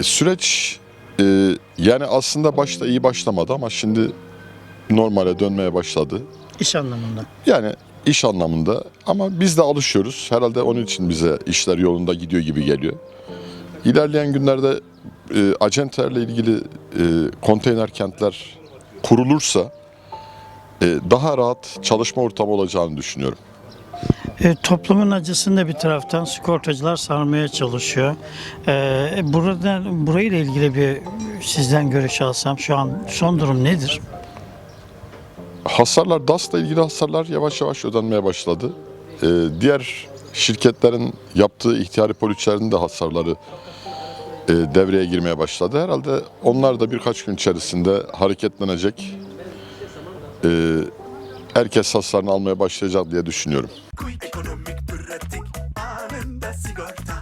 Süreç e, yani aslında başta iyi başlamadı ama şimdi normale dönmeye başladı. İş anlamında. Yani iş anlamında ama biz de alışıyoruz. Herhalde onun için bize işler yolunda gidiyor gibi geliyor. İlerleyen günlerde e, acenterle ilgili e, konteyner kentler kurulursa e, daha rahat çalışma ortamı olacağını düşünüyorum. E, toplumun acısını da bir taraftan sigortacılar sarmaya çalışıyor. E, burada burayla ilgili bir sizden görüş alsam şu an son durum nedir? Hasarlar, DAS'la ilgili hasarlar yavaş yavaş ödenmeye başladı. Ee, diğer şirketlerin yaptığı ihtiyari poliçlerin de hasarları e, devreye girmeye başladı. Herhalde onlar da birkaç gün içerisinde hareketlenecek. Ee, herkes hasarını almaya başlayacak diye düşünüyorum. Ekonomik pratik anında sigorta.